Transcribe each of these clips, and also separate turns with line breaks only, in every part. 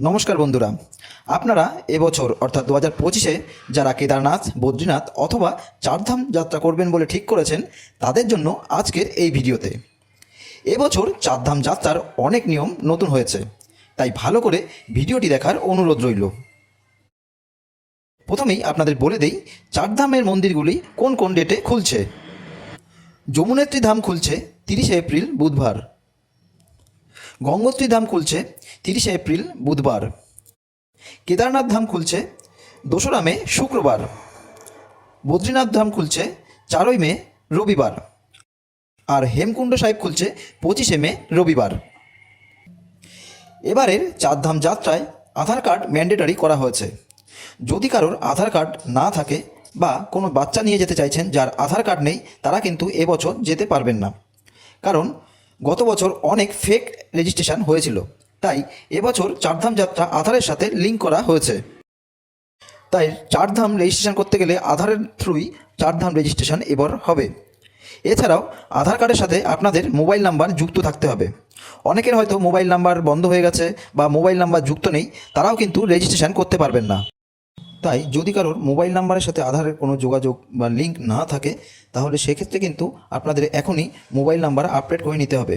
নমস্কার বন্ধুরা। আপনারা এবছর, অর্থাৎ দু হাজার পঁচিশে যারা কেদারনাথ, বদ্রীনাথ অথবা চারধাম যাত্রা করবেন বলে ঠিক করেছেন, তাদের জন্য আজকের এই ভিডিওতে। এবছর চারধাম যাত্রার অনেক নিয়ম নতুন হয়েছে, তাই ভালো করে ভিডিওটি দেখার অনুরোধ রইল। প্রথমেই আপনাদের বলে দেই, চারধামের মন্দিরগুলি কোন কোন ডেটে খুলছে? যমুনেত্রী ধাম খুলছে তিরিশে এপ্রিল বুধবার। গঙ্গোত্রী ধাম খুলছে তিরিশে এপ্রিল বুধবার। কেদারনাথ ধাম খুলছে দোসরা মে শুক্রবার। বদ্রীনাথ ধাম খুলছে চারই মে রবিবার। আর হেমকুণ্ড সাহেব খুলছে পঁচিশে মে রবিবার। এবারের চারধাম যাত্রায় আধার কার্ড ম্যান্ডেটারি করা হয়েছে। যদি কারোর আধার কার্ড না থাকে বা কোনো বাচ্চা নিয়ে যেতে চাইছেন যার আধার কার্ড নেই, তারা কিন্তু এবছর যেতে পারবেন না। কারণ গত বছর অনেক ফেক রেজিস্ট্রেশন হয়েছিল। তাই এবছর চারধাম যাত্রা আধারের সাথে লিঙ্ক করা হয়েছে। তাই চারধাম রেজিস্ট্রেশন করতে গেলে আধারের থ্রুই চারধাম রেজিস্ট্রেশন এবার হবে। এছাড়াও আধার কার্ডের সাথে আপনাদের মোবাইল নাম্বার যুক্ত থাকতে হবে। অনেকের হয়তো মোবাইল নাম্বার বন্ধ হয়ে গেছে বা মোবাইল নাম্বার যুক্ত নেই, তারাও কিন্তু রেজিস্ট্রেশন করতে পারবেন না। তাই যদি কারোর মোবাইল নাম্বারের সাথে আধারের কোনো যোগাযোগ বা লিঙ্ক না থাকে, তাহলে সেক্ষেত্রে কিন্তু আপনাদের এখনই মোবাইল নাম্বার আপডেট করে নিতে হবে।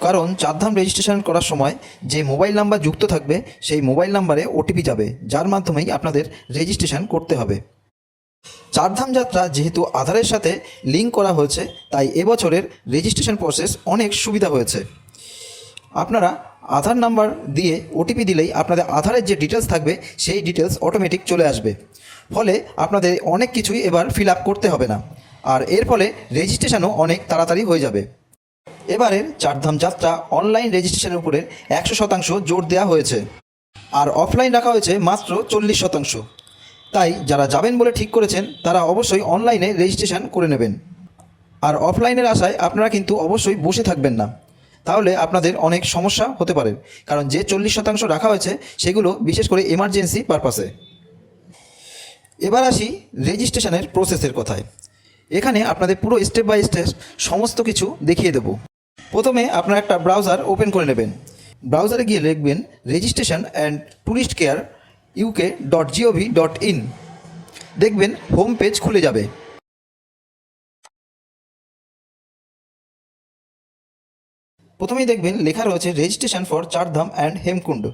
কারণ চারধাম রেজিস্ট্রেশন করার সময় যে মোবাইল নাম্বার যুক্ত থাকবে, সেই মোবাইল নাম্বারে ওটিপি যাবে, যার মাধ্যমেই আপনাদের রেজিস্ট্রেশন করতে হবে। চারধাম যাত্রা যেহেতু আধারের সাথে লিঙ্ক করা হয়েছে, তাই এবছরের রেজিস্ট্রেশন প্রসেস অনেক সুবিধা হয়েছে। আপনারা আধার নাম্বার দিয়ে ওটিপি দিলেই আপনাদের আধারের যে ডিটেলস থাকবে, সেই ডিটেলস অটোমেটিক চলে আসবে। ফলে আপনাদের অনেক কিছুই এবার ফিল আপ করতে হবে না। আর এর ফলে রেজিস্ট্রেশনও অনেক তাড়াতাড়ি হয়ে যাবে। এবারের চারধাম যাত্রা অনলাইন রেজিস্ট্রেশনের উপরে একশো শতাংশ জোর দেওয়া হয়েছে। আর অফলাইন রাখা হয়েছে মাত্র চল্লিশ শতাংশ। তাই যারা যাবেন বলে ঠিক করেছেন, তারা অবশ্যই অনলাইনে রেজিস্ট্রেশন করে নেবেন। আর অফলাইনের আশায় আপনারা কিন্তু অবশ্যই বসে থাকবেন না। তাহলে আপনাদের অনেক সমস্যা হতে পারে। কারণ যে চল্লিশ শতাংশ রাখা হয়েছে, সেগুলো বিশেষ করে এমার্জেন্সি পারপাসে এবার আসি রেজিস্ট্রেশনের প্রসেসের কথায়। এখানে আপনাদের পুরো স্টেপ বাই স্টেপ সমস্ত কিছু দেখিয়ে দেব। প্রথমে আপনারা একটা ব্রাউজার ওপেন করে নেবেন। ব্রাউজারে গিয়ে লিখবেন registration and tourist care UK dot G O V dot in দেখবেন হোম পেজ খুলে যাবে। প্রথমেই দেখবেন লেখা রয়েছে registration for Chardham and Hemkund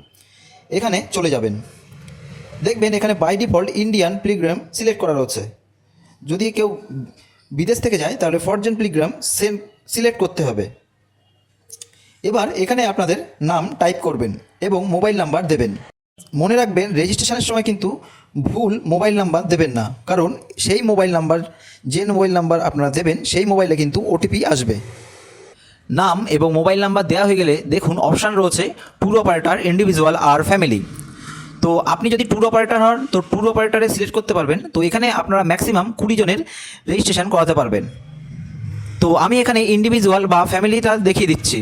এখানে চলে যাবেন। দেখবেন এখানে by default Indian pilgrim select করা রয়েছে। যদি কেউ বিদেশ থেকে যায়, তাহলে ফরজেন প্লিগ্রাম সেম সিলেক্ট করতে হবে। এবার এখানে আপনাদের নাম টাইপ করবেন এবং মোবাইল নাম্বার দেবেন। মনে রাখবেন রেজিস্ট্রেশনের সময় কিন্তু ভুল মোবাইল নাম্বার দেবেন না। কারণ সেই মোবাইল নাম্বার যে মোবাইল নাম্বার আপনারা দেবেন, সেই মোবাইলে কিন্তু ওটিপি আসবে। নাম এবং মোবাইল নাম্বার দেওয়া হয়ে গেলে দেখুন অপশান রয়েছে ট্যুর অপারেটার ইন্ডিভিজুয়াল আর ফ্যামিলি তো আপনি যদি ট্যুর অপারেটার হন, তো ট্যুর অপারেটারে সিলেক্ট করতে পারবেন। তো এখানে আপনারা ম্যাক্সিমাম কুড়ি জনের রেজিস্ট্রেশন করাতে পারবেন। তো আমি এখানে ইন্ডিভিজুয়াল বা ফ্যামিলিটা দেখিয়ে দিচ্ছি।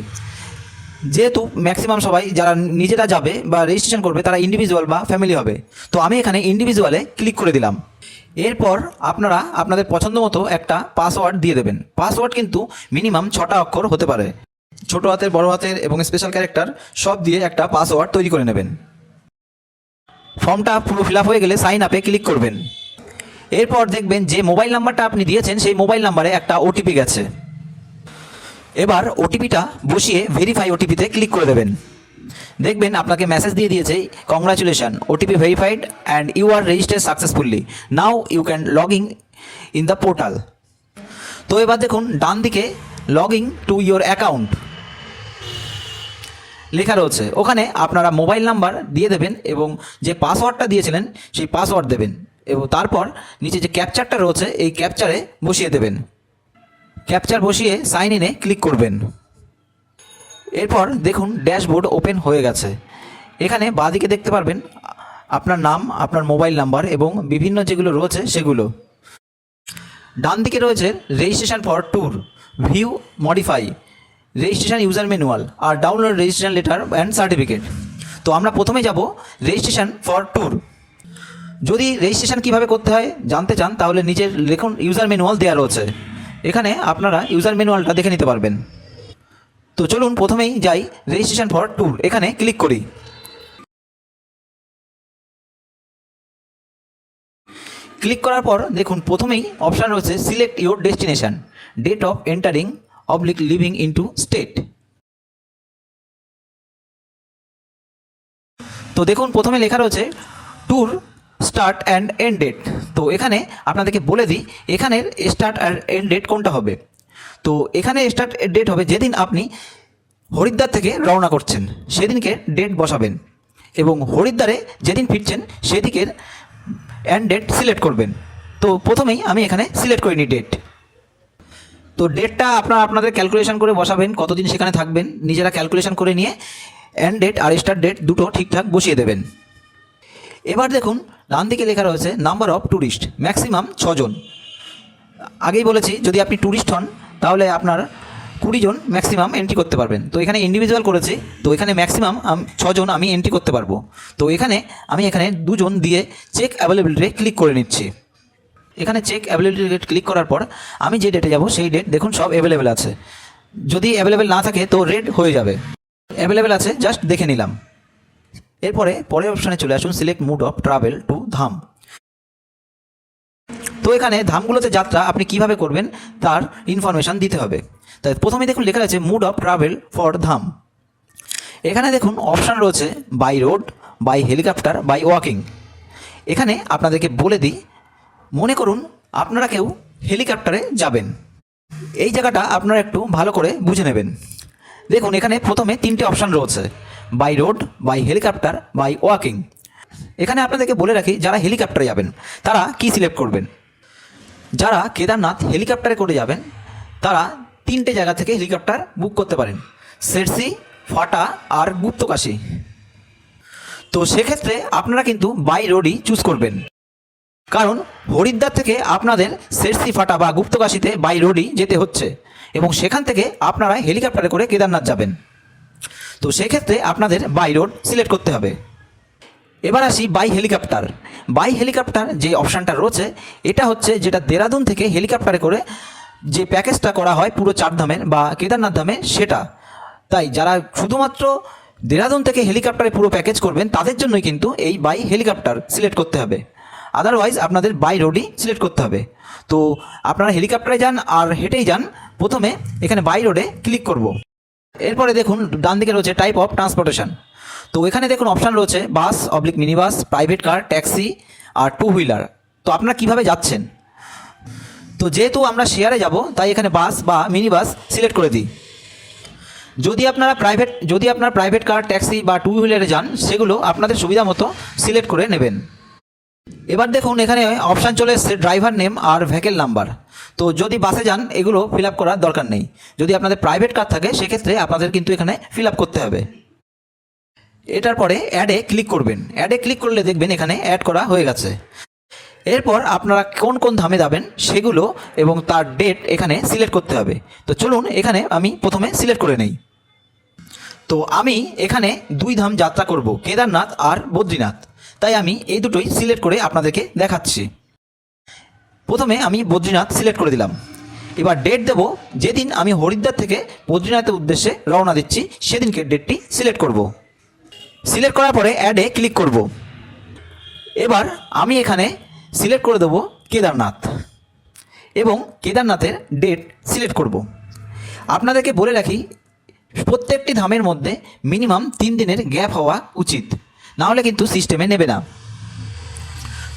যেহেতু ম্যাক্সিমাম সবাই যারা নিজেরা যাবে বা রেজিস্ট্রেশন করবে, তারা ইন্ডিভিজুয়াল বা ফ্যামিলি হবে। তো আমি এখানে ইন্ডিভিজুয়ালে ক্লিক করে দিলাম। এরপর আপনারা আপনাদের পছন্দ মতো একটা পাসওয়ার্ড দিয়ে দেবেন। পাসওয়ার্ড কিন্তু মিনিমাম ছটা অক্ষর হতে পারে। ছোট হাতের, বড় হাতের এবং স্পেশাল ক্যারেক্টার সব দিয়ে একটা পাসওয়ার্ড তৈরি করে নেবেন। ফর্মটা পুরো ফিল হয়ে গেলে সাইন আপে ক্লিক করবেন। এরপর দেখবেন যে মোবাইল নাম্বারটা আপনি দিয়েছেন, সেই মোবাইল নাম্বারে একটা ওটিপি গেছে। এবার ওটিপিটা বসিয়ে ভেরিফাই ওটিপিতে ক্লিক করে দেবেন। দেখবেন আপনাকে মেসেজ দিয়ে দিয়েছে congratulation OTP verified and you are registered successfully now you can log in in the portal তো এবার দেখুন, ডান দিকে log in to your account লেখা রয়েছে, ওখানে আপনারা মোবাইল নাম্বার দিয়ে দেবেন এবং যে পাসওয়ার্ডটা দিয়েছিলেন, সেই পাসওয়ার্ড দেবেন। এবং তারপর নিচে যে ক্যাপচারটা রয়েছে, এই ক্যাপচারে বসিয়ে দেবেন। ক্যাপচার বসিয়ে সাইন ইনে ক্লিক করবেন। এরপর দেখুন ড্যাশবোর্ড ওপেন হয়ে গেছে। এখানে বাঁদিকে দেখতে পারবেন, আপনার নাম, আপনার মোবাইল নাম্বার এবং বিভিন্ন যেগুলো রয়েছে সেগুলো। ডান দিকে রয়েছে registration for tour, view modify, registration user manual R download registration letter and certificate. তো আমরা প্রথমে যাব রেজিস্ট্রেশন ফর ট্যুর। যদি রেজিস্ট্রেশন কীভাবে করতে হয় জানতে চান, তাহলে নিজের লেখুন ইউজার ম্যানুয়াল দেওয়া রয়েছে। এখানে আপনারা ইউজার ম্যানুয়ালটা দেখে নিতে পারবেন। তো চলুন প্রথমেই যাই রেজিস্ট্রেশন ফর ট্যুর এখানে ক্লিক করি।
ক্লিক করার পর দেখুন প্রথমেই অপশান রয়েছে select your destination date of entering oblique leaving into state তো দেখুন প্রথমে লেখা রয়েছে tour start and end date তো এখানে আপনাদেরকে বলে দিই, এখানের স্টার্ট আর এন্ড ডেট কোনটা হবে? তো এখানে স্টার্ট ডেট হবে যেদিন আপনি হরিদ্বার থেকে রওনা করছেন, সেদিনকে ডেট বসাবেন এবং হরিদ্বারে যেদিন ফিরছেন সেদিকের অ্যান্ড ডেট সিলেক্ট করবেন। তো প্রথমেই আমি এখানে সিলেক্ট করিনি ডেট তো ডেটটা আপনারা আপনাদের ক্যালকুলেশন করে বসাবেন, কতদিন সেখানে থাকবেন, নিজেরা ক্যালকুলেশন করে নিয়ে এন্ড ডেট আর স্টার্ট ডেট দুটো ঠিকঠাক বসিয়ে দেবেন। এবার দেখুন ডান দিকে লেখা রয়েছে নাম্বার অফ ট্যুরিস্ট ম্যাক্সিমাম ছজন। আগেই বলেছি, যদি আপনি ট্যুরিস্ট হন, তাহলে আপনার কুড়ি জন ম্যাক্সিমাম এন্ট্রি করতে পারবেন। তো এখানে ইন্ডিভিজুয়াল করেছি, তো এখানে ম্যাক্সিমাম ছজন আমি এন্ট্রি করতে পারব। তো এখানে আমি এখানে দুজন দিয়ে চেক অ্যাভেলেবিলিটি ক্লিক করে নিচ্ছি। এখানে চেক অ্যাভেলেবিলিটি ডেট ক্লিক করার পর আমি যে ডেটে যাব, সেই ডেট দেখুন সব অ্যাভেলেবেল আছে। যদি অ্যাভেলেবেল না থাকে, তো রেড হয়ে যাবে। অ্যাভেলেবেল আছে জাস্ট দেখে নিলাম। এরপরে পরের অপশানে চলে আসুন select mode of travel to Dham. তো এখানে ধামগুলোতে যাত্রা আপনি কীভাবে করবেন তার ইনফরমেশান দিতে হবে। তাই প্রথমে দেখুন লেখা আছে mode of travel for Dham. এখানে দেখুন অপশান রয়েছে by road by helicopter by walking এখানে আপনাদেরকে বলে দিই, মনে করুন আপনারা কেউ হেলিকপ্টারে যাবেন। এই জায়গাটা আপনারা একটু ভালো করে বুঝে নেবেন। দেখুন এখানে প্রথমে তিনটে অপশান রয়েছে। By road by helicopter by walking এখানে আপনাদেরকে বলে রাখি, যারা হেলিকপ্টারে যাবেন, তারা কি সিলেক্ট করবেন? যারা কেদারনাথ হেলিকপ্টারে করে যাবেন, তারা তিনটে জায়গা থেকে হেলিকপ্টার বুক করতে পারেন। সেরসি ফাটা আর গুপ্তকাশী তো সেক্ষেত্রে আপনারা কিন্তু বাই রোডই চুজ করবেন। কারণ হরিদ্বার থেকে আপনাদের সেরসি ফাটা বা গুপ্তকাশীতে বাই রোডই যেতে হচ্ছে। এবং সেখান থেকে আপনারা হেলিকপ্টারে করে কেদারনাথ যাবেন। তো সেক্ষেত্রে আপনাদের বাই রোড সিলেক্ট করতে হবে। এবার আসি বাই হেলিকপ্টার বাই হেলিকপ্টার যে অপশানটা রয়েছে, এটা হচ্ছে যেটা দেরাদুন থেকে হেলিকপ্টারে করে যে প্যাকেজটা করা হয় পুরো চারধামের বা কেদারনাথ ধামে, সেটা। তাই যারা শুধুমাত্র দেরাদুন থেকে হেলিকপ্টারে পুরো প্যাকেজ করবেন, তাদের জন্যই কিন্তু এই বাই হেলিকপ্টার সিলেক্ট করতে হবে। আদারওয়াইজ আপনাদের বাই রোডই সিলেক্ট করতে হবে। তো আপনারা হেলিকপ্টারে যান আর হেঁটেই যান, প্রথমে এখানে বাই রোডে ক্লিক করব। এরপরে দেখুন ডান দিকে রয়েছে টাইপ অফ ট্রান্সপোর্টেশন তো এখানে দেখুন অপশান রয়েছে bus oblique mini bus private car taxi আর টু হুইলার তো আপনারা কীভাবে যাচ্ছেন? তো যেহেতু আমরা শেয়ারে যাব, তাই এখানে বাস বা মিনি বাস সিলেক্ট করে দিই। যদি আপনারা প্রাইভেট যদি আপনার প্রাইভেট কার ট্যাক্সি বা টু হুইলারে যান, সেগুলো আপনাদের সুবিধা মতো সিলেক্ট করে নেবেন। এবার দেখুন এখানে অপশান চলে এসছে ড্রাইভার নেম আর ভেহিকেল নাম্বার তো যদি বাসে যান, এগুলো ফিল আপ করার দরকার নেই। যদি আপনাদের প্রাইভেট কার থাকে, সেক্ষেত্রে আপনাদের কিন্তু এখানে ফিল আপ করতে হবে। এটার পরে অ্যাডে ক্লিক করবেন। অ্যাডে ক্লিক করলে দেখবেন এখানে অ্যাড করা হয়ে গেছে। এরপর আপনারা কোন কোন ধামে যাবেন, সেগুলো এবং তার ডেট এখানে সিলেক্ট করতে হবে। তো চলুন, এখানে আমি প্রথমে সিলেক্ট করে নেই। তো আমি এখানে দুই ধাম যাত্রা করব, কেদারনাথ আর বদ্রীনাথ। তাই আমি এই দুটোই সিলেক্ট করে আপনাদেরকে দেখাচ্ছি। প্রথমে আমি বদ্রীনাথ সিলেক্ট করে দিলাম। এবার ডেট দেব, যেদিন আমি হরিদ্বার থেকে বদ্রীনাথের উদ্দেশ্যে রওনা দিচ্ছি, সেদিনকে ডেটটি সিলেক্ট করব। সিলেক্ট করার পরে অ্যাডে ক্লিক করব। এবার আমি এখানে সিলেক্ট করে দেবো কেদারনাথ এবং কেদারনাথের ডেট সিলেক্ট করব। আপনাদেরকে বলে রাখি, প্রত্যেকটি ধামের মধ্যে মিনিমাম তিন দিনের গ্যাপ হওয়া উচিত। না হলে কিন্তু সিস্টেমে নেবে না।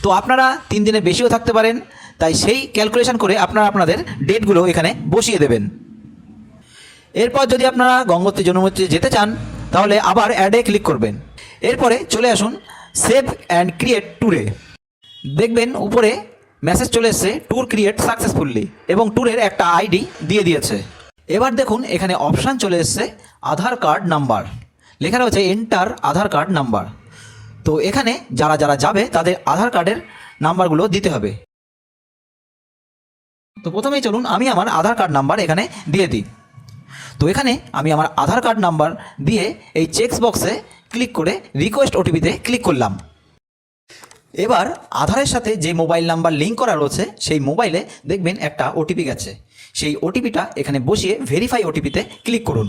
তো আপনারা তিন দিনের বেশিও থাকতে পারেন, তাই সেই ক্যালকুলেশন করে আপনারা আপনাদের ডেটগুলো এখানে বসিয়ে দেবেন। এরপর যদি আপনারা গঙ্গোত্রী, যমুনোত্রী যেতে চান, তাহলে আবার অ্যাডে ক্লিক করবেন। এরপরে চলে আসুন সেভ অ্যান্ড ক্রিয়েট ট্যুরে দেখবেন উপরে মেসেজ চলে এসছে ট্যুর ক্রিয়েট সাকসেসফুলি এবং ট্যুরের একটা আইডি দিয়ে দিয়েছে। এবার দেখুন এখানে অপশান চলে এসছে আধার কার্ড নাম্বার লেখা রয়েছে এন্টার আধার কার্ড নাম্বার তো এখানে যারা যারা যাবে, তাদের আধার কার্ডের নাম্বারগুলো দিতে হবে। তো প্রথমেই চলুন, আমি আমার আধার কার্ড নাম্বার এখানে দিয়ে দিই। তো এখানে আমি আমার আধার কার্ড নাম্বার দিয়ে এই চেকস বক্সে ক্লিক করে রিকোয়েস্ট ওটিপিতে ক্লিক করলাম। এবার আধারের সাথে যে মোবাইল নাম্বার লিঙ্ক করা রয়েছে, সেই মোবাইলে দেখবেন একটা ওটিপি গেছে। সেই ওটিপিটা এখানে বসিয়ে ভেরিফাই ওটিপিতে ক্লিক করুন।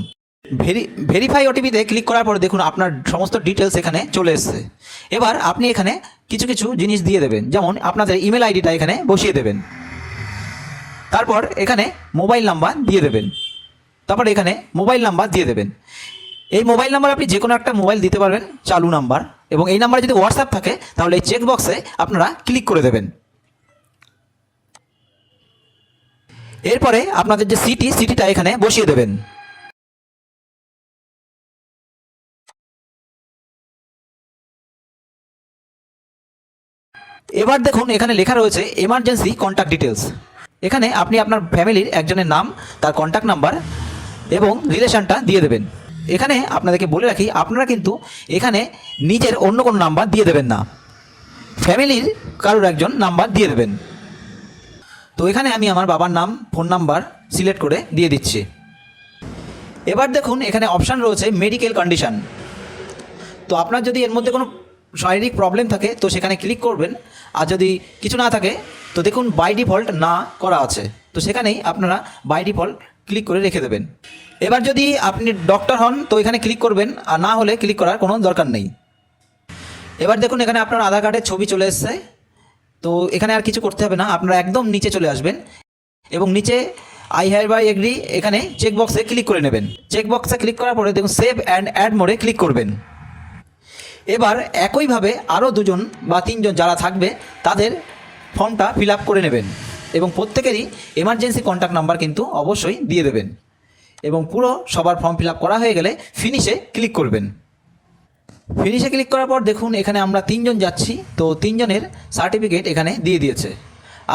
ভেরি ভেরিফাই ওটিপিতে ক্লিক করার পর দেখুন আপনার সমস্ত ডিটেলস এখানে চলে এসছে। এবার আপনি এখানে কিছু কিছু জিনিস দিয়ে দেবেন। যেমন আপনাদের ইমেল আইডিটা এখানে বসিয়ে দেবেন। তারপর এখানে মোবাইল নাম্বার দিয়ে দেবেন। তারপর এখানে মোবাইল নাম্বার দিয়ে দেবেন। এই মোবাইল নাম্বার আপনি যে কোনো একটা মোবাইল দিতে পারবেন, চালু নাম্বার এবং এই নাম্বারে যদি হোয়াটসঅ্যাপ থাকে, তাহলে এই চেক বক্সে আপনারা ক্লিক করে দেবেন। এরপরে আপনাদের যে সিটি সিটিটা এখানে বসিয়ে দেবেন। এবার দেখুন, এখানে লেখা রয়েছে এমার্জেন্সি কন্ট্যাক্ট ডিটেলস এখানে আপনি আপনার ফ্যামিলির একজনের নাম, তার কন্ট্যাক্ট নাম্বার এবং রিলেশনটা দিয়ে দেবেন। এখানে আপনাদেরকে বলে রাখি, আপনারা কিন্তু এখানে নিজের অন্য কোনো নাম্বার দিয়ে দেবেন না। ফ্যামিলির কারোর একজন নাম্বার দিয়ে দেবেন। তো এখানে আমি আমার বাবার নাম ফোন নাম্বার সিলেক্ট করে দিয়ে দিচ্ছি। এবার দেখুন, এখানে অপশান রয়েছে মেডিকেল কন্ডিশন তো আপনার যদি এর মধ্যে কোনো শারীরিক প্রবলেম থাকে, তো সেখানে ক্লিক করবেন। আর যদি কিছু না থাকে, তো দেখুন বাই ডিফল্ট না করা আছে। তো সেখানেই আপনারা বাই ডিফল্ট ক্লিক করে রেখে দেবেন। এবার যদি আপনি ডক্টর হন, তো এখানে ক্লিক করবেন। আর না হলে ক্লিক করার কোনো দরকার নেই। এবার দেখুন এখানে আপনার আধার কার্ডের ছবি চলে এসছে। তো এখানে আর কিছু করতে হবে না, আপনারা একদম নিচে চলে আসবেন। এবং নিচে আই হ্যার বাই এগ্রি এখানে চেক বক্সে ক্লিক করে নেবেন। চেক বক্সে ক্লিক করার পরে দেখুন সেভ অ্যান্ড অ্যাড মোডে ক্লিক করবেন। এবার একইভাবে আরও দুজন বা তিনজন যারা থাকবে, তাদের ফর্মটা ফিল করে নেবেন এবং প্রত্যেকেরই এমার্জেন্সি কন্ট্যাক্ট নাম্বার কিন্তু অবশ্যই দিয়ে দেবেন এবং পুরো সবার ফর্ম ফিল করা হয়ে গেলে ফিনিশে ক্লিক করবেন। ফিনিশে ক্লিক করার পর দেখুন এখানে আমরা তিনজন যাচ্ছি, তো তিনজনের সার্টিফিকেট এখানে দিয়ে দিয়েছে।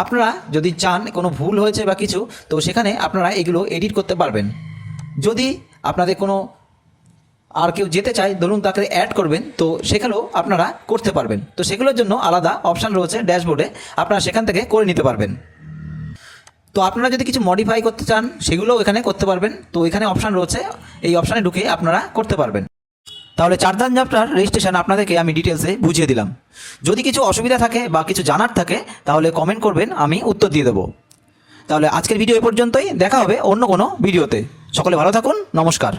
আপনারা যদি চান কোনো ভুল হয়েছে বা কিছু, তো সেখানে আপনারা এগুলো এডিট করতে পারবেন। যদি আপনাদের কোনো আর কেউ যেতে চায়, ধরুন তাকে অ্যাড করবেন, তো সেগুলো আপনারা করতে পারবেন। তো সেগুলোর জন্য আলাদা অপশান রয়েছে ড্যাশবোর্ডে আপনারা সেখান থেকে করে নিতে পারবেন। তো আপনারা যদি কিছু মডিফাই করতে চান, সেগুলোও এখানে করতে পারবেন। তো এখানে অপশান রয়েছে, এই অপশানে ঢুকে আপনারা করতে পারবেন। তাহলে চারধাম যাত্রার রেজিস্ট্রেশন আপনাদেরকে আমি ডিটেলসে বুঝিয়ে দিলাম। যদি কিছু অসুবিধা থাকে বা কিছু জানার থাকে, তাহলে কমেন্ট করবেন, আমি উত্তর দিয়ে দেবো। তাহলে আজকের ভিডিও এ পর্যন্তই, দেখা হবে অন্য কোনো ভিডিওতে সকলে ভালো থাকুন, নমস্কার।